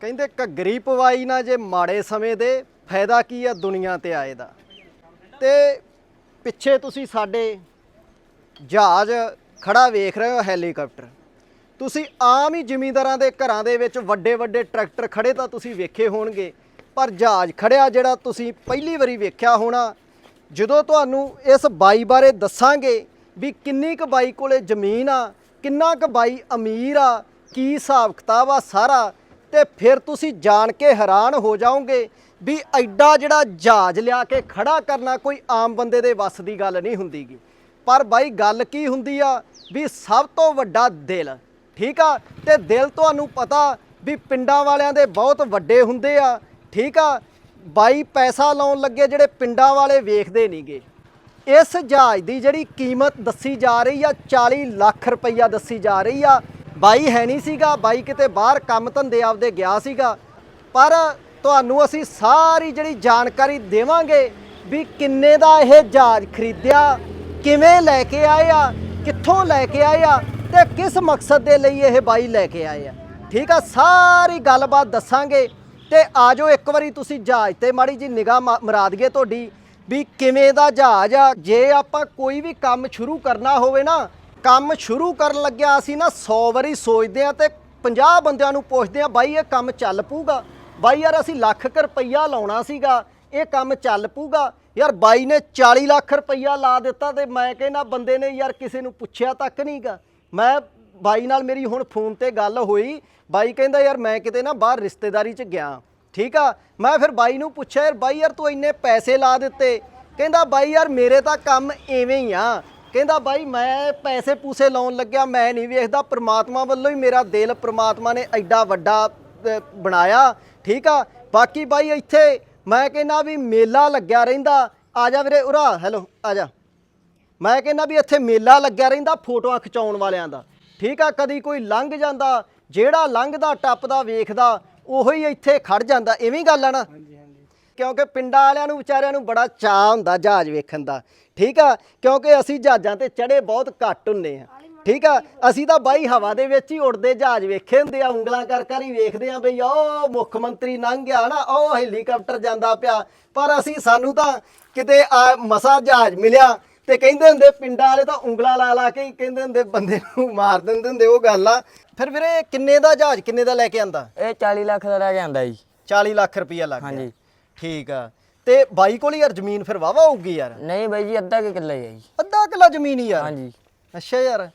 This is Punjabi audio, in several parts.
ਕਹਿੰਦੇ ਘੱਗਰੀ ਪਵਾਈ ਨਾ ਜੇ ਮਾੜੇ ਸਮੇਂ ਦੇ, ਫਾਇਦਾ ਕੀ ਆ ਦੁਨੀਆ ਤੇ ਆਏ ਦਾ? ਤੇ ਪਿੱਛੇ ਤੁਸੀਂ ਸਾਡੇ ਜਹਾਜ਼ ਖੜਾ ਵੇਖ ਰਹੇ ਹੋ ਹੈਲੀਕਾਪਟਰ। ਤੁਸੀਂ ਆਮ ਹੀ ਜ਼ਿਮੀਂਦਾਰਾਂ ਦੇ ਘਰਾਂ ਦੇ ਵਿੱਚ ਵੱਡੇ ਵੱਡੇ ਟਰੈਕਟਰ ਖੜੇ ਤਾਂ ਤੁਸੀਂ ਵੇਖੇ ਹੋਣਗੇ, ਪਰ ਜਹਾਜ਼ ਖੜਿਆ ਜਿਹੜਾ ਤੁਸੀਂ ਪਹਿਲੀ ਵਾਰੀ ਵੇਖਿਆ ਹੋਣਾ। ਜਦੋਂ ਤੁਹਾਨੂੰ ਇਸ ਬਾਈ ਬਾਰੇ ਦੱਸਾਂਗੇ ਵੀ ਕਿੰਨੀ ਕੁ ਬਾਈ ਕੋਲੇ ਜ਼ਮੀਨ ਆ, ਕਿੰਨਾ ਕੁ ਬਾਈ ਅਮੀਰ ਆ, ਕੀ ਹਿਸਾਬ ਕਿਤਾਬ ਆ ਸਾਰਾ ਤੇ ਫਿਰ ਤੁਸੀਂ ਜਾਣ ਕੇ ਹੈਰਾਨ ਹੋ ਜਾਓਗੇ ਵੀ ਐਡਾ ਜਿਹੜਾ ਜਹਾਜ਼ ਲਿਆ ਕੇ ਖੜਾ ਕਰਨਾ ਕੋਈ ਆਮ ਬੰਦੇ ਦੇ ਵੱਸ ਦੀ ਗੱਲ ਨਹੀਂ ਹੁੰਦੀਗੀ। ਪਰ ਬਾਈ ਗੱਲ ਕੀ ਹੁੰਦੀ ਆ ਵੀ ਸਭ ਤੋਂ ਵੱਡਾ ਦਿਲ, ਠੀਕ ਆ? ਤੇ ਦਿਲ ਤੁਹਾਨੂੰ ਪਤਾ ਵੀ ਪਿੰਡਾਂ ਵਾਲਿਆਂ ਦੇ ਬਹੁਤ ਵੱਡੇ ਹੁੰਦੇ ਆ, ਠੀਕ ਆ? ਬਾਈ ਪੈਸਾ ਲਾਉਣ ਲੱਗੇ ਜਿਹੜੇ ਪਿੰਡਾਂ ਵਾਲੇ ਵੇਖਦੇ ਨਹੀਂਗੇ। ਇਸ ਜਹਾਜ਼ ਦੀ ਜਿਹੜੀ ਕੀਮਤ ਦੱਸੀ ਜਾ ਰਹੀ ਆ 40 ਲੱਖ ਰੁਪਈਆ ਦੱਸੀ ਜਾ ਰਹੀ ਆ ਬਾਈ ਹੈ ਨਹੀਂ ਸੀਗਾ, ਬਾਈ ਕਿਤੇ ਬਾਹਰ ਕੰਮ ਧੰਦੇ ਆਪਦੇ ਗਿਆ ਸੀਗਾ। ਪਰ ਤੁਹਾਨੂੰ ਅਸੀਂ ਸਾਰੀ ਜਿਹੜੀ ਜਾਣਕਾਰੀ ਦੇਵਾਂਗੇ ਵੀ ਕਿੰਨੇ ਦਾ ਇਹ ਜਹਾਜ਼ ਖਰੀਦਿਆ, ਕਿਵੇਂ ਲੈ ਕੇ ਆਏ ਆ, ਕਿੱਥੋਂ ਲੈ ਕੇ ਆਏ ਆ ਤੇ ਕਿਸ ਮਕਸਦ ਦੇ ਲਈ ਇਹ ਬਾਈ ਲੈ ਕੇ ਆਏ ਆ। ਠੀਕ ਆ, ਸਾਰੀ ਗੱਲਬਾਤ ਦੱਸਾਂਗੇ ਤੇ ਆਜੋ ਇੱਕ ਵਾਰੀ ਤੁਸੀਂ ਜਹਾਜ਼ ਤੇ ਮਾੜੀ ਜੀ ਨਿਗਾਹ ਮਰਾ ਦਈਏ ਤੁਹਾਡੀ ਵੀ ਕਿਵੇਂ ਦਾ ਜਹਾਜ਼ ਆ। ਜੇ ਆਪਾਂ ਕੋਈ ਵੀ ਕੰਮ ਸ਼ੁਰੂ ਕਰਨਾ ਹੋਵੇ ਨਾ ਕੰਮ ਸ਼ੁਰੂ ਕਰਨ ਲੱਗਿਆ ਅਸੀਂ ਨਾ 100 ਵਾਰੀ ਸੋਚਦੇ ਆ ਤੇ 50 ਬੰਦਿਆਂ ਨੂੰ ਪੁੱਛਦੇ ਆ ਬਾਈ ਇਹ ਕੰਮ ਚੱਲ ਪੂਗਾ ਬਾਈ ਯਾਰ ਅਸੀਂ ਲੱਖ ਕੁ ਰੁਪਈਆ ਲਾਉਣਾ ਸੀਗਾ, ਇਹ ਕੰਮ ਚੱਲ ਪੂਗਾ ਯਾਰ ਬਾਈ ਨੇ 40 ਲੱਖ ਰੁਪਈਆ ਲਾ ਦਿੱਤਾ ਤੇ ਮੈਂ ਕਹਿੰਦਾ ਬੰਦੇ ਨੇ ਯਾਰ ਕਿਸੇ ਨੂੰ ਪੁੱਛਿਆ ਤੱਕ ਨਹੀਂਗਾ। ਮੈਂ ਬਾਈ ਨਾਲ ਮੇਰੀ ਹੁਣ ਫੋਨ ਤੇ ਗੱਲ ਹੋਈ, ਬਾਈ ਕਹਿੰਦਾ ਯਾਰ ਮੈਂ ਕਿਤੇ ਨਾ ਬਾਹਰ ਰਿਸ਼ਤੇਦਾਰੀ 'ਚ ਗਿਆ। ਠੀਕ ਆ? ਮੈਂ ਫਿਰ ਬਾਈ ਨੂੰ ਪੁੱਛਿਆ, ਯਾਰ ਬਾਈ ਯਾਰ ਤੂੰ ਇੰਨੇ ਪੈਸੇ ਲਾ ਦਿੱਤੇ। ਕਹਿੰਦਾ ਬਾਈ ਯਾਰ ਮੇਰੇ ਤਾਂ ਕੰਮ ਐਵੇਂ ਹੀ ਆ ਕਹਿੰਦਾ ਬਾਈ ਮੈਂ ਪੈਸੇ ਪੂਸੇ ਲਾਉਣ ਲੱਗਿਆ, ਮੈਂ ਨਹੀਂ ਵੇਖਦਾ। ਪ੍ਰਮਾਤਮਾ ਵੱਲੋਂ ਹੀ ਮੇਰਾ ਦਿਲ ਪ੍ਰਮਾਤਮਾ ਨੇ ਐਡਾ ਵੱਡਾ ਬਣਾਇਆ। ਠੀਕ ਆ? ਬਾਕੀ ਬਾਈ ਇੱਥੇ ਮੈਂ ਕਹਿੰਦਾ ਵੀ ਮੇਲਾ ਲੱਗਿਆ ਰਹਿੰਦਾ। ਆ ਜਾ ਵੀਰੇ ਉਰਾ ਹੈਲੋ ਆ ਜਾ। ਮੈਂ ਕਹਿੰਦਾ ਵੀ ਇੱਥੇ ਮੇਲਾ ਲੱਗਿਆ ਰਹਿੰਦਾ ਫੋਟੋਆਂ ਖਿਚਾਉਣ ਵਾਲਿਆਂ ਦਾ। ਠੀਕ ਆ? ਕਦੀ ਕੋਈ ਲੰਘ ਜਾਂਦਾ, ਜਿਹੜਾ ਲੰਘਦਾ, ਟੱਪਦਾ, ਵੇਖਦਾ, ਉਹੀ ਇੱਥੇ ਖੜ ਜਾਂਦਾ। ਐਵੇਂ ਗੱਲ ਆ ਨਾ? ਕਿਉਂਕਿ ਪਿੰਡਾਂ ਵਾਲਿਆਂ ਨੂੰ ਵਿਚਾਰਿਆਂ ਨੂੰ ਬੜਾ ਚਾਹ ਹੁੰਦਾ ਜਹਾਜ਼ ਵੇਖਣ ਦਾ। ਠੀਕ ਆ? ਕਿਉਂਕਿ ਅਸੀਂ ਜਹਾਜ਼ਾਂ ਤੇ ਚੜੇ ਬਹੁਤ ਘੱਟ ਹੁੰਨੇ ਆ। ਠੀਕ ਆ? ਅਸੀਂ ਤਾਂ ਬਾਈ ਹਵਾ ਦੇ ਵਿੱਚ ਹੀ ਉੜਦੇ ਜਹਾਜ਼ ਵੇਖੇ ਹੁੰਦੇ ਆ ਉਂਗਲਾਂ ਕਰ ਕਰ ਹੀ ਵੇਖਦੇ ਆ ਬਈ ਉਹ ਮੁੱਖ ਮੰਤਰੀ ਲੰਘ ਗਿਆ ਨਾ ਉਹ ਹੈਲੀਕਾਪਟਰ ਜਾਂਦਾ ਪਿਆ। ਪਰ ਅਸੀਂ ਸਾਨੂੰ ਤਾਂ ਕਿਤੇ ਆ ਮਸਾ ਜਹਾਜ਼ ਮਿਲਿਆ ਤੇ ਕਹਿੰਦੇ ਹੁੰਦੇ ਪਿੰਡਾਂ ਵਾਲੇ ਤਾਂ ਉਂਗਲਾਂ ਲਾ ਲਾ ਕੇ ਹੀ ਕਹਿੰਦੇ ਹੁੰਦੇ ਬੰਦੇ ਨੂੰ ਮਾਰ ਦਿੰਦੇ ਹੁੰਦੇ ਉਹ ਗੱਲ ਆ। ਫਿਰ ਵੀਰੇ ਕਿੰਨੇ ਦਾ ਜਹਾਜ਼ ਕਿੰਨੇ ਦਾ ਲੈ ਕੇ ਆਂਦਾ? ਇਹ 40 ਲੱਖ ਦਾ ਲੈ ਕੇ ਆਂਦਾ ਜੀ। 40 ਲੱਖ ਰੁਪਈਆ ਲੱਗ ਗਿਆ। ਹਾਂਜੀ। ਠੀਕ ਆ। ਤੇ ਬਾਈ ਕੋਲ ਯਾਰ ਜ਼ਮੀਨ ਫਿਰ ਵਾਵਾ ਹੋਊਗੀ ਯਾਰ? ਨਹੀਂ ਬਾਈ ਜੀ ਅੱਧਾ ਕਿ ਕਿੱਲਾ ਹੀ ਹੈ ਜੀ। ਅੱਧਾ ਕਿੱਲਾ ਜ਼ਮੀਨ ਹੀ ਯਾਰ? ਹਾਂਜੀ। ਅੱਛਾ ਯਾਰ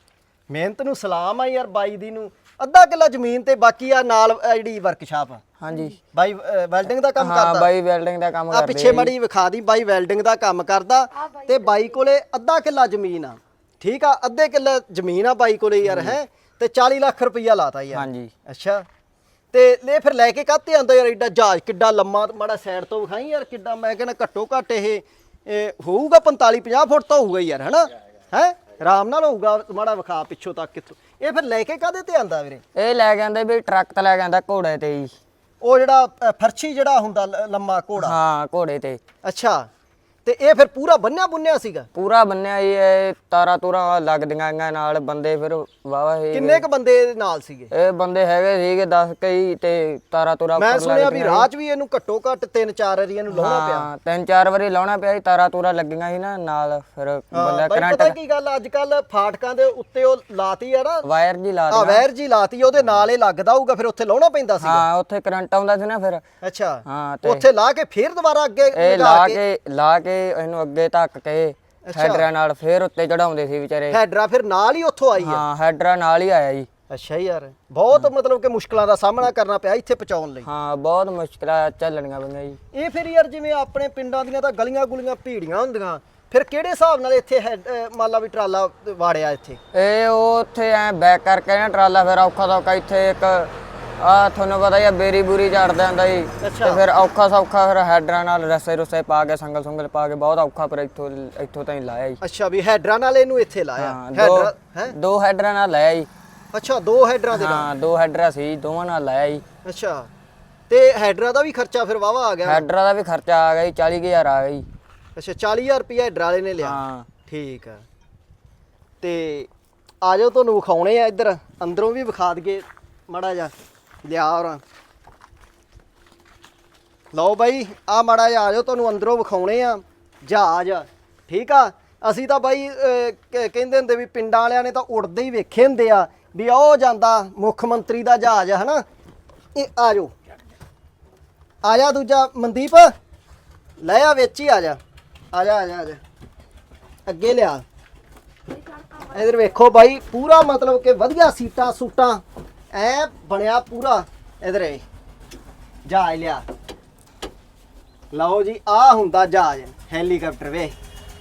ਮਿਹਨਤ ਨੂੰ ਸਲਾਮ ਆ ਯਾਰ ਬਾਈ ਦੀ ਨੂੰ। ਅੱਧਾ ਕਿੱਲਾ ਜ਼ਮੀਨ ਤੇ ਬਾਕੀ ਆ ਨਾਲ ਜਿਹੜੀ ਵਰਕਸ਼ਾਪ ਹਾਂਜੀ। ਬਾਈ ਵੈਲਡਿੰਗ ਦਾ ਕੰਮ ਹਾਂ ਕਰਦਾ? ਬਾਈ ਵੈਲਡਿੰਗ ਦਾ ਕੰਮ ਆ ਕਰਦੇ ਪਿੱਛੇ ਮੜੀ ਵਿਖਾ ਦੀ ਬਾਈ ਵੈਲਡਿੰਗ ਦਾ ਕੰਮ ਕਰਦਾ। ਤੇ ਬਾਈ ਕੋਲੇ ਅੱਧਾ ਕਿੱਲਾ ਜ਼ਮੀਨ ਆ। ਠੀਕ ਆ ਅੱਧੇ ਕਿੱਲਾ ਜ਼ਮੀਨ ਆ ਬਾਈ ਕੋਲੇ ਯਾਰ ਹੈ। ਤੇ 40 ਲੱਖ ਰੁਪਈਆ ਲਾਤਾ ਯਾਰ। ਹਾਂਜੀ। ਅੱਛਾ। ਤੇ ਲੈ ਫਿਰ ਲੈ ਕੇ ਕਾਤੇ ਆਂਦਾ ਯਾਰ ਐਡਾ ਜਹਾਜ਼? ਕਿੱਡਾ ਲੰਮਾ ਮਾੜਾ ਸਾਈਡ ਤੋਂ ਵਿਖਾਈ ਯਾਰ ਕਿੱਡਾ ਮੈਂ ਕਹਿੰਦਾ ਘੱਟੋ ਘੱਟ ਇਹ ਇਹ ਹੋਊਗਾ 45 50 ਫੁੱਟ ਤਾਂ ਹੋਊਗਾ ਹੀ ਯਾਰ ਹਨਾ? ਹੈ? ਆਰਾਮ ਨਾਲ ਹੋਊਗਾ ਮਾੜਾ ਵਿਖਾ ਪਿੱਛੋਂ ਤੱਕ ਕਿੱਥੋਂ। ਇਹ ਫਿਰ ਲੈ ਕੇ ਕਾਦੇ ਤੇ ਆਂਦਾ ਵੀਰੇ? ਇਹ ਲੈ ਕੇ ਆਂਦਾ ਵੀ ਟਰੱਕ ਤੇ ਲੈ ਕੇ ਆਂਦਾ ਘੋੜੇ ਤੇ ਜੀ ਉਹ ਜਿਹੜਾ ਅ, ਫਰਸ਼ੀ ਜਿਹੜਾ ਹੁੰਦਾ ਲ- ਲੰਮਾ ਘੋੜਾ? ਹਾਂ ਘੋੜੇ ਤੇ। ਅੱਛਾ। ਤੇ ਇਹ ਫਿਰ ਪੂਰਾ ਬੰਨਿਆ ਬੁੰਨਿਆ ਸੀਗਾ? ਪੂਰਾ ਬੰਨਿਆ ਜੀ ਇਹ ਤਾਰਾ ਤੂਰਾ ਲੱਗਦੀਆਂ ਗੀਆਂ ਨਾਲ ਬੰਦੇ ਫਿਰ ਵਾਵਾ ਇਹ ਕਿੰਨੇ ਕ ਬੰਦੇ ਨਾਲ ਸੀਗੇ? ਇਹ ਬੰਦੇ ਹੈਗੇ ਸੀਗੇ 10 ਕਈ ਤੇ ਤਾਰਾ ਤੂਰਾ ਮੈਂ ਸੁਣਿਆ ਵੀ ਰਾਹ 'ਚ ਵੀ ਇਹਨੂੰ ਘੱਟੋ ਘੱਟ ਤਿੰਨ ਚਾਰ ਵਾਰੀ ਇਹਨੂੰ ਲਾਉਣਾ ਪਿਆ। ਹਾਂ ਤਿੰਨ ਚਾਰ ਵਾਰੀ ਲਾਉਣਾ ਪਿਆ ਜੀ ਤਾਰਾ ਤੂਰਾ ਲੱਗੀਆਂ ਸੀ ਨਾ ਨਾਲ ਫਿਰ ਹਾਂ, ਬੰਦਾ ਕਰੰਟ ਪਤਾ ਕੀ ਗੱਲ ਅੱਜ ਕੱਲ ਫਾਟਕਾਂ ਦੇ ਉੱਤੇ ਉਹ ਲਾਤੀ ਆ ਨਾ। ਵਾਇਰ ਜੀ ਲਾ ਆ ਦਿੱਤਾ ਵੈਰ ਜੀ ਲਾਤੀ ਉਹਦੇ ਨਾਲ ਇਹ ਲੱਗਦਾ ਹੋਊਗਾ ਫਿਰ ਉੱਥੇ ਲਾਉਣਾ ਪੈਂਦਾ ਸੀ ਹਾਂ ਉੱਥੇ ਕਰੰਟ ਆਉਂਦਾ ਸੀ ਨਾ ਫਿਰ। ਅੱਛਾ ਹਾਂ ਤੇ ਉੱਥੇ ਲਾ ਕੇ ਫਿਰ ਦੁਬਾਰਾ ਅੱਗੇ ਲਾ ਕੇ ਲਾ ਕੇ ਇਹਨੂੰ ਅੱਗੇ ਧੱਕ ਕੇ ਹੈਡਰਾਂ ਨਾਲ ਫੇਰ ਉੱਤੇ ਚੜਾਉਂਦੇ ਸੀ ਵਿਚਾਰੇ। ਹੈਡਰਾ ਫਿਰ ਨਾਲ ਹੀ ਉੱਥੋਂ ਆਈ ਆ? ਹਾਂ ਹੈਡਰਾਂ ਨਾਲ ਹੀ ਆਇਆ ਜੀ। ਅੱਛਾ ਯਾਰ ਬਹੁਤ ਮਤਲਬ ਕਿ ਮੁਸ਼ਕਲਾਂ ਦਾ ਸਾਹਮਣਾ ਕਰਨਾ ਪਿਆ ਇੱਥੇ ਪਹੁੰਚਾਉਣ ਲਈ। ਹਾਂ ਬਹੁਤ ਮੁਸ਼ਕਲਾਂ ਚੱਲਣੀਆਂ ਪਈਆਂ ਜੀ। ਇਹ ਫਿਰ ਯਾਰ ਜਿਵੇਂ ਆਪਣੇ ਪਿੰਡਾਂ ਦੀਆਂ ਤਾਂ ਗਲੀਆਂ ਗੁਲੀਆਂ ਭੀੜੀਆਂ ਹੁੰਦੀਆਂ ਫਿਰ ਕਿਹੜੇ ਹਿਸਾਬ ਨਾਲ ਇੱਥੇ ਮੰਨ ਲਾ ਵੀ ਟਰਾਲਾ ਵਾੜਿਆ ਇੱਥੇ? ਇਹ ਉਹ ਉੱਥੇ ਐ ਬੈਕ ਕਰਕੇ ਨਾ ਟਰਾਲਾ ਫਿਰ ਔਖਾ ਸੌਖਾ ਇੱਥੇ ਇੱਕ ਆ ਤੁਹਾਨੂੰ ਪਤਾ ਹੀ ਆ ਬੇਰੀ ਬੂਰੀ ਝੜਦਾ ਜਾਂਦਾ ਜੀ। ਤੇ ਫਿਰ ਔਖਾ ਸੌਖਾ ਫਿਰ ਹੈਡਰਾਂ ਨਾਲ ਰਸੇ ਰੁਸੇ ਪਾ ਕੇ ਸੰਗਲ ਸੰਗਲ ਪਾ ਕੇ ਬਹੁਤ ਔਖਾ ਪਰ ਇੱਥੋਂ ਇੱਥੋਂ ਤਾਈਂ ਲਾਇਆ ਜੀ। ਅੱਛਾ ਵੀ ਹੈਡਰਾ ਨਾਲ ਇਹਨੂੰ ਇੱਥੇ ਲਾਇਆ? ਹੈਡਰਾ ਹੈ? ਦੋ ਹੈਡਰਾਂ ਨਾਲ ਲਾਇਆ ਜੀ। ਅੱਛਾ ਦੋ ਹੈਡਰਾਂ ਦੇ ਨਾਲ? ਹਾਂ ਦੋ ਹੈਡਰਾਂ ਸੀ ਦੋਵਾਂ ਨਾਲ ਲਾਇਆ ਜੀ। ਅੱਛਾ। ਤੇ ਹੈਡਰਾ ਦਾ ਵੀ ਖਰਚਾ ਫਿਰ ਵਾਵਾ ਆ ਗਿਆ? ਹੈਡਰਾਂ ਦਾ ਵੀ ਖਰਚਾ ਆ ਗਿਆ ਜੀ 40000 ਆ ਗਿਆ ਜੀ। ਅੱਛਾ 40000 ਰੁਪਏ ਹੈਡਰ ਵਾਲੇ ਨੇ ਲਿਆ? ਹਾਂ। ਠੀਕ ਆ। ਤੇ ਆ ਜਾਓ ਤੁਹਾਨੂੰ ਵਿਖਾਉਣੇ ਆ ਇੱਧਰ। ਅੰਦਰੋਂ ਵੀ ਵਿਖਾ ਦਈਏ ਮੜਾ ਜਾ ਲਿਆ ਔਰ ਲਓ ਬਾਈ ਆ ਮਾੜਾ ਜਿਹਾ ਆ ਜਾਓ, ਤੁਹਾਨੂੰ ਅੰਦਰੋਂ ਵਿਖਾਉਣੇ ਆ ਜਹਾਜ਼। ਠੀਕ ਆ? ਅਸੀਂ ਤਾਂ ਬਾਈ ਕਹਿੰਦੇ ਹੁੰਦੇ ਵੀ ਪਿੰਡਾਂ ਵਾਲਿਆਂ ਨੇ ਤਾਂ ਉੜਦੇ ਹੀ ਵੇਖੇ ਹੁੰਦੇ ਆ ਵੀ ਉਹ ਜਾਂਦਾ ਮੁੱਖ ਮੰਤਰੀ ਦਾ ਜਹਾਜ਼, ਹਨਾ? ਇਹ ਆ ਜਾਓ। ਆ ਜਾ ਦੂਜਾ, ਮਨਦੀਪ। ਲੈ ਆ, ਵਿੱਚ ਹੀ ਜਾ। ਆ ਜਾ ਆ ਜਾ ਆ ਜਾ। ਅੱਗੇ ਲਿਆ। ਇਧਰ ਵੇਖੋ ਬਾਈ, ਪੂਰਾ ਮਤਲਬ ਕਿ ਵਧੀਆ ਸੀਟਾਂ ਸੂਟਾਂ ਐ ਬਣਿਆ ਪੂਰਾ ਇਧਰ ਇਹ। ਜਹਾਜ਼ ਲਿਆ। ਲਓ ਜੀ ਆ ਹੁੰਦਾ ਜਹਾਜ਼ ਹੈਲੀਕਾਪਟਰ ਵੇ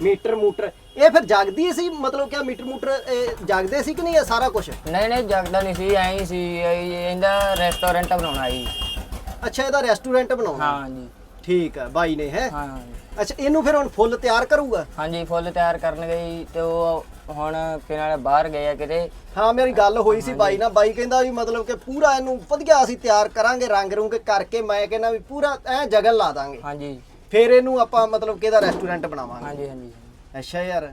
ਮੀਟਰ ਮੂਟਰ ਇਹ ਫਿਰ ਜਗਦੀ ਸੀ? ਮਤਲਬ ਕਿ ਮੀਟਰ ਮੂਟਰ ਇਹ ਜਗਦੇ ਸੀ ਕਿ ਨਹੀਂ ਇਹ ਸਾਰਾ ਕੁਝ ਨਹੀਂ ਨਹੀਂ ਜਗਦਾ ਨਹੀਂ ਸੀ ਐਂ ਹੀ ਸੀ ਇਹ- ਇਹਦਾ ਰੈਸਟੋਰੈਂਟ ਬਣਾਉਣਾ ਜੀ ਅੱਛਾ ਇਹਦਾ ਰੈਸਟੋਰੈਂਟ ਬਣਾਉਣਾ? ਹਾਂ ਜੀ। ਠੀਕ ਹੈ ਬਾਈ ਨੇ ਹੈ? ਹਾਂ ਜੀ। ਅੱਛਾ ਇਹਨੂੰ ਫਿਰ ਹੁਣ ਫੁੱਲ ਤਿਆਰ ਕਰੂਗਾ? ਹਾਂਜੀ ਫੁੱਲ ਤਿਆਰ ਕਰਨ ਗਈ ਤੇ ਉਹ ਹੁਣ ਕਿਨਾਰੇ ਬਾਹਰ ਗਏ ਆ ਕਿਤੇ। ਹਾਂ ਮੇਰੀ ਗੱਲ ਹੋਈ ਸੀ ਬਾਈ ਨਾਲ। ਬਾਈ ਕਹਿੰਦਾ ਵੀ ਮਤਲਬ ਕਿ ਪੂਰਾ ਇਹਨੂੰ ਵਧੀਆ ਅਸੀਂ ਤਿਆਰ ਕਰਾਂਗੇ ਰੰਗ ਰੁੰਗ ਕਰਕੇ ਮੈਂ ਕਹਿੰਦਾ ਵੀ ਪੂਰਾ ਐ ਜਗਨ ਲਾ ਦਾਂਗੇ। ਹਾਂਜੀ। ਫਿਰ ਇਹਨੂੰ ਆਪਾਂ ਮਤਲਬ ਕਿ ਇਹਦਾ ਰੈਸਟੋਰੈਂਟ ਬਣਾਵਾਂਗੇ। ਹਾਂਜੀ ਹਾਂਜੀ ਅੱਛਾ ਯਾਰ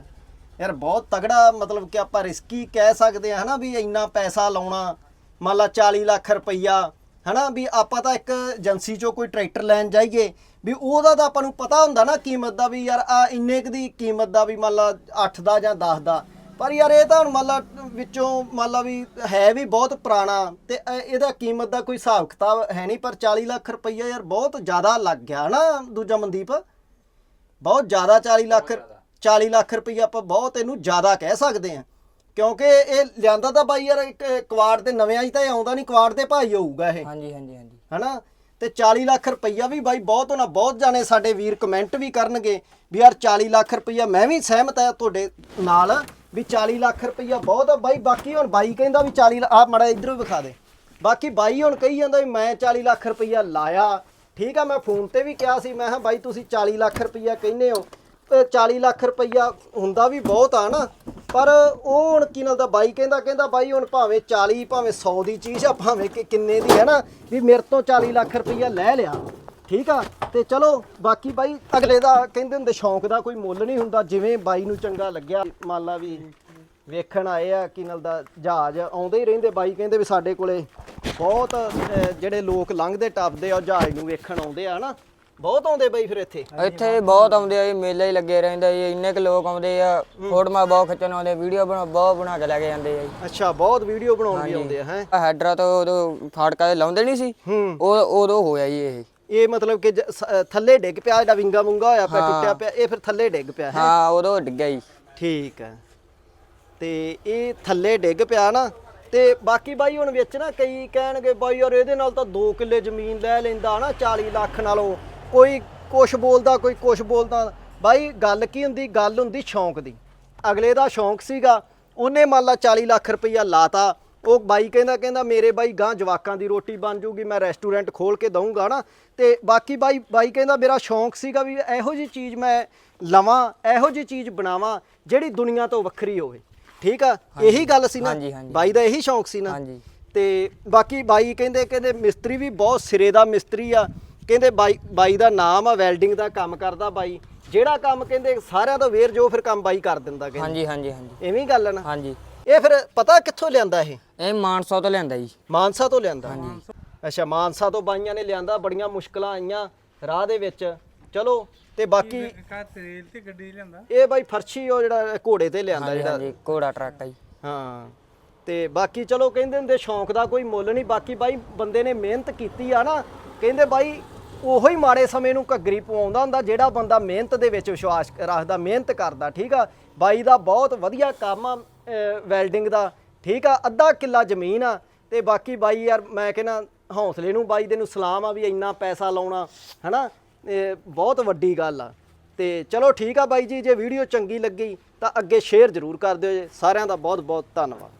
ਯਾਰ ਬਹੁਤ ਤਗੜਾ ਮਤਲਬ ਕਿ ਆਪਾਂ ਰਿਸਕੀ ਕਹਿ ਸਕਦੇ ਆ ਹਨਾ ਵੀ ਇੰਨਾ ਪੈਸਾ ਲਾਉਣਾ ਮੰਨ ਲਾ 40 ਲੱਖ ਰੁਪਈਆ ਹਨਾ ਵੀ ਆਪਾਂ ਤਾਂ ਇੱਕ ਏਜੰਸੀ ਚੋਂ ਕੋਈ ਟਰੈਕਟਰ ਲੈਣ ਜਾਈਏ ਵੀ ਉਹਦਾ ਤਾਂ ਆਪਾਂ ਨੂੰ ਪਤਾ ਹੁੰਦਾ ਨਾ ਕੀਮਤ ਦਾ ਵੀ ਯਾਰ ਆ ਇੰਨੇ ਕੁ ਦੀ ਕੀਮਤ ਦਾ ਵੀ ਮੰਨ ਲਾ 8 ਦਾ ਜਾਂ 10 ਦਾ। ਪਰ ਯਾਰ ਇਹ ਤਾਂ ਹੁਣ ਮੰਨ ਲਾ ਵਿੱਚੋਂ ਮੰਨ ਲਾ ਵੀ ਹੈ ਵੀ ਬਹੁਤ ਪੁਰਾਣਾ ਤੇ ਇਹ- ਇਹਦਾ ਕੀਮਤ ਦਾ ਕੋਈ ਹਿਸਾਬ ਕਿਤਾਬ ਹੈ ਨਹੀਂ ਪਰ 40 ਲੱਖ ਰੁਪਈਆ ਯਾਰ ਬਹੁਤ ਜ਼ਿਆਦਾ ਲੱਗ ਗਿਆ ਨਾ ਦੂਜਾ ਮਨਦੀਪ। ਬਹੁਤ ਜ਼ਿਆਦਾ 40 ਲੱਖ 40 ਲੱਖ ਰੁਪਈਆ ਆਪਾਂ ਬਹੁਤ ਇਹਨੂੰ ਜ਼ਿਆਦਾ ਕਹਿ ਸਕਦੇ ਆ ਕਿਉਂਕਿ ਇਹ ਲਿਆਂਦਾ ਤਾਂ ਬਾਈ ਯਾਰ ਇੱਕ ਕੁਆੜ ਤੇ ਨਵਿਆਂ ਹੀ ਤਾਂ ਇਹ ਆਉਂਦਾ ਨਹੀਂ ਕੁਆੜ ਤੇ ਭਾਈ ਹੋਊਗਾ ਇਹ। ਹਾਂਜੀ ਹਾਂਜੀ ਹਾਂਜੀ। ਹਨਾ? ਤੇ 40 ਲੱਖ ਰੁਪਈਆ ਵੀ ਬਾਈ ਬਹੁਤ ਹੋਣਾ ਬਹੁਤ ਜਾਣੇ ਸਾਡੇ ਵੀਰ ਕਮੈਂਟ ਵੀ ਕਰਨਗੇ ਵੀ ਯਾਰ 40 ਲੱਖ ਰੁਪਈਆ ਮੈਂ ਵੀ ਸਹਿਮਤ ਆ ਤੁਹਾਡੇ ਨਾਲ ਵੀ 40 ਲੱਖ ਰੁਪਈਆ ਬਹੁਤ ਆ ਬਾਈ, ਬਾਕੀ ਹੁਣ ਬਾਈ ਕਹਿੰਦਾ ਵੀ 40 ਆ ਮੜਾ ਇਧਰੋਂ ਵਿਖਾ ਦੇ। ਬਾਕੀ ਬਾਈ ਹੁਣ ਕਹੀ ਜਾਂਦਾ ਵੀ ਮੈਂ 40 ਲੱਖ ਰੁਪਈਆ ਲਾਇਆ। ਠੀਕ ਆ, ਮੈਂ ਫੋਨ ਤੇ ਵੀ ਕਿਹਾ ਸੀ, ਮੈਂ ਕਿਹਾ ਬਾਈ ਤੁਸੀਂ 40 ਲੱਖ ਰੁਪਈਆ ਕਹਿੰਦੇ ਹੋ। ਤੇ 40 ਲੱਖ ਰੁਪਈਆ ਹੁੰਦਾ ਵੀ ਬਹੁਤ ਆ ਨਾ। ਪਰ ਉਹ ਹੁਣ ਕੀ ਨਾਲ ਦਾ ਬਾਈ ਕਹਿੰਦਾ ਕਹਿੰਦਾ ਬਾਈ ਹੁਣ ਭਾਵੇਂ 40 ਭਾਵੇਂ 100 ਦੀ ਚੀਜ਼ ਆ ਭਾਵੇਂ ਕਿ ਕਿੰਨੇ ਦੀ ਹੈ ਨਾ ਵੀ ਮੇਰੇ ਤੋਂ 40 ਲੱਖ ਰੁਪਈਆ ਲੈ ਲਿਆ। ਠੀਕ ਆ? ਤੇ ਚਲੋ ਬਾਕੀ ਬਾਈ ਅਗਲੇ ਦਾ ਕਹਿੰਦੇ ਹੁੰਦੇ ਸ਼ੌਂਕ ਦਾ ਕੋਈ ਮੁੱਲ ਨਹੀਂ ਹੁੰਦਾ ਜਿਵੇਂ ਬਾਈ ਨੂੰ ਚੰਗਾ ਲੱਗਿਆ। ਮੰਨ ਲਾ ਵੀ ਵੇਖਣ ਆਏ ਆ ਕੀ ਨਾਲ ਦਾ ਜਹਾਜ਼ ਆਉਂਦੇ ਹੀ ਰਹਿੰਦੇ। ਬਾਈ ਕਹਿੰਦੇ ਵੀ ਸਾਡੇ ਕੋਲੇ ਬਹੁਤ ਅਹ, ਜਿਹੜੇ ਲੋਕ ਲੰਘਦੇ ਟੱਪਦੇ ਆ ਉਹ ਜਹਾਜ਼ ਨੂੰ ਵੇਖਣ ਆਉਂਦੇ ਆ ਹਨਾ? ਬਹੁਤ ਆਉਂਦੇ ਬਾਈ ਫਿਰ ਇੱਥੇ। ਇੱਥੇ ਬਹੁਤ ਆਉਂਦੇ ਆ ਜੀ ਮੇਲੇ ਹੀ ਲੱਗੇ ਰਹਿੰਦਾ ਜੀ ਇੰਨੇ ਕੁ ਲੋਕ ਆਉਂਦੇ ਆ ਫੋਟੋਆਂ ਬਹੁਤ ਖਿੱਚਣ ਆਉਂਦੇ ਵੀਡੀਓ ਬਣਾ ਬਹੁਤ ਬਣਾ ਕੇ ਲੈ ਕੇ ਜਾਂਦੇ ਆ ਜੀ। ਅੱਛਾ ਬਹੁਤ ਵੀਡੀਓ ਬਣਾਉਣ ਵੀ ਆਉਂਦੇ ਆ ਹੈ? ਹੈਡਰਾ ਤੋਂ ਉਦੋਂ ਫਾਟਕਾ ਦੇ ਲਾਉਂਦੇ ਨਹੀਂ ਸੀ। ਉਹ ਉਦੋਂ ਹੋਇਆ ਜੀ ਇਹ। ਇਹ ਮਤਲਬ ਕਿ ਥੱਲੇ ਡਿੱਗ ਪਿਆ ਜਿਹੜਾ ਵਿੰਗਾ ਮੁੰਗਾ ਹੋਇਆ ਪਿਆ ਟੁੱਟਿਆ ਪਿਆ ਇਹ ਫਿਰ ਥੱਲੇ ਡਿੱਗ ਪਿਆ ਹੈ? ਹਾਂ ਉਦੋਂ ਡਿੱਗਿਆ ਜੀ। ਠੀਕ ਹੈ ਤੇ ਇਹ ਥੱਲੇ ਡਿੱਗ ਪਿਆ ਨਾ ਤੇ ਬਾਕੀ ਬਾਈ ਹੁਣ ਵਿੱਚ ਨਾ ਕਈ ਕਹਿਣਗੇ ਬਾਈ ਯਾਰ ਇਹਦੇ ਨਾਲ ਤਾਂ 2 ਕਿੱਲੇ ਜ਼ਮੀਨ ਲੈ ਲੈਂਦਾ ਨਾ 40 ਲੱਖ ਨਾਲੋਂ। ਕੋਈ ਕੁਛ ਬੋਲਦਾ ਕੋਈ ਕੁਛ ਬੋਲਦਾ। ਬਾਈ ਗੱਲ ਕੀ ਹੁੰਦੀ? ਗੱਲ ਹੁੰਦੀ ਸ਼ੌਂਕ ਦੀ। ਅਗਲੇ ਦਾ ਸ਼ੌਂਕ ਸੀਗਾ ਉਹਨੇ ਮੰਨ ਲਾ 40 ਲੱਖ ਰੁਪਈਆ ਲਾਤਾ। ਉਹ ਬਾਈ ਕਹਿੰਦਾ ਕਹਿੰਦਾ ਮੇਰੇ ਬਾਈ ਗਾਂ ਜਵਾਕਾਂ ਦੀ ਰੋਟੀ ਬਣ ਜੂਗੀ ਮੈਂ ਰੈਸਟੋਰੈਂਟ ਖੋਲ ਕੇ ਦਊਂਗਾ ਨਾ। ਤੇ ਬਾਕੀ ਬਾਈ ਬਾਈ ਕਹਿੰਦਾ ਮੇਰਾ ਸ਼ੌਂਕ ਸੀਗਾ ਵੀ ਇਹੋ ਜੀ ਚੀਜ਼ ਮੈਂ ਲਵਾਂ ਇਹੋ ਜੀ ਚੀਜ਼ ਬਣਾਵਾਂ ਜਿਹੜੀ ਦੁਨੀਆ ਤੋਂ ਵੱਖਰੀ ਹੋਵੇ। ਠੀਕ ਆ? ਇਹੀ ਗੱਲ ਸੀ ਨਾ। ਬਾਈ ਦਾ ਇਹੀ ਸ਼ੌਂਕ ਸੀ ਨਾ? ਤੇ ਬਾਕੀ ਬਾਈ ਕਹਿੰਦੇ ਕਹਿੰਦੇ ਮਿਸਤਰੀ ਵੀ ਬਹੁਤ ਸਿਰੇ ਦਾ ਮਿਸਤਰੀ ਆ। ਕਹਿੰਦੇ ਬਾਈ ਬਾਈ ਦਾ ਨਾਮ ਆ ਵੈਲਡਿੰਗ ਦਾ ਕੰਮ ਕਰਦਾ ਬਾਈ। ਜਿਹੜਾ ਕੰਮ ਕਹਿੰਦੇ ਸਾਰਿਆਂ ਤੋਂ ਵੇਰ ਜੋ ਫਿਰ ਕੰਮ ਬਾਈ ਕਰ ਦਿੰਦਾ ਕਹਿੰਦੇ। ਹਾਂਜੀ ਹਾਂਜੀ ਹਾਂਜੀ। ਐਵੇਂ ਗੱਲ ਆ ਨਾ? ਹਾਂਜੀ। ਇਹ ਫਿਰ ਪਤਾ ਕਿੱਥੋਂ ਲਿਆਂਦਾ ਇਹ? ਇਹ ਮਾਨਸਾ ਤੋਂ ਲਿਆਂਦਾ ਜੀ। ਮਾਨਸਾ ਤੋਂ ਲਿਆਂਦਾ? ਅੱਛਾ ਮਾਨਸਾ ਤੋਂ ਬਾਈਆਂ ਨੇ ਲਿਆਂਦਾ ਬੜੀਆਂ ਮੁਸ਼ਕਲਾਂ ਆਈਆਂ ਰਾਹ ਦੇ ਵਿੱਚ। ਚਲੋ ਤੇ ਬਾਕੀ ਕਾ ਤੇਲ ਤੇ ਗੱਡੀ ਲਿਆਂਦਾ। ਇਹ ਬਾਈ ਫਰਸ਼ੀ ਉਹ ਜਿਹੜਾ ਘੋੜੇ ਤੇ ਲਿਆਂਦਾ ਹਾਂਜੀ ਜਿਹੜਾ। ਹਾਂਜੀ ਘੋੜਾ ਟਰੱਕ ਆ ਜੀ। ਹਾਂ। ਤੇ ਬਾਕੀ ਚਲੋ ਕਹਿੰਦੇ ਹੁੰਦੇ ਸ਼ੌਂਕ ਦਾ ਕੋਈ ਮੁੱਲ ਨਹੀਂ ਬਾਕੀ ਬਾਈ ਬੰਦੇ ਨੇ ਮਿਹਨਤ ਕੀਤੀ ਆ ਨਾ। ਕਹਿੰਦੇ ਬਾਈ ਉਹੋ ਹੀ ਮਾੜੇ ਸਮੇਂ ਨੂੰ ਘੱਗਰੀ ਪਵਾਉਂਦਾ ਹੁੰਦਾ, ਜਿਹੜਾ ਬੰਦਾ ਮਿਹਨਤ ਦੇ ਵਿੱਚ ਵਿਸ਼ਵਾਸ ਰੱਖਦਾ, ਮਿਹਨਤ ਕਰਦਾ, ਠੀਕ ਆ? ਬਾਈ ਦਾ ਬਹੁਤ ਵਧੀਆ ਕੰਮ ਆ ਵੈਲਡਿੰਗ ਦਾ, ਠੀਕ ਆ? ਅੱਧਾ ਕਿੱਲਾ ਜ਼ਮੀਨ ਆ, ਤੇ ਬਾਕੀ ਬਾਈ ਯਾਰ, ਮੈਂ ਕਹਿੰਦਾ ਹੌਸਲੇ ਨੂੰ ਬਾਈ ਦੇ ਨੂੰ ਸਲਾਮ ਆ ਵੀ ਇੰਨਾ ਪੈਸਾ ਲਾਉਣਾ, ਹਨਾ? ਇਹ ਬਹੁਤ ਵੱਡੀ ਗੱਲ ਆ। ਤੇ ਚਲੋ ਠੀਕ ਆ ਬਾਈ ਜੀ, ਜੇ ਵੀਡੀਓ ਚੰਗੀ ਲੱਗੀ ਤਾਂ ਅੱਗੇ ਸ਼ੇਅਰ ਜ਼ਰੂਰ ਕਰ ਦਿਓ ਜੀ। ਸਾਰਿਆਂ ਦਾ ਬਹੁਤ ਬਹੁਤ ਧੰਨਵਾਦ।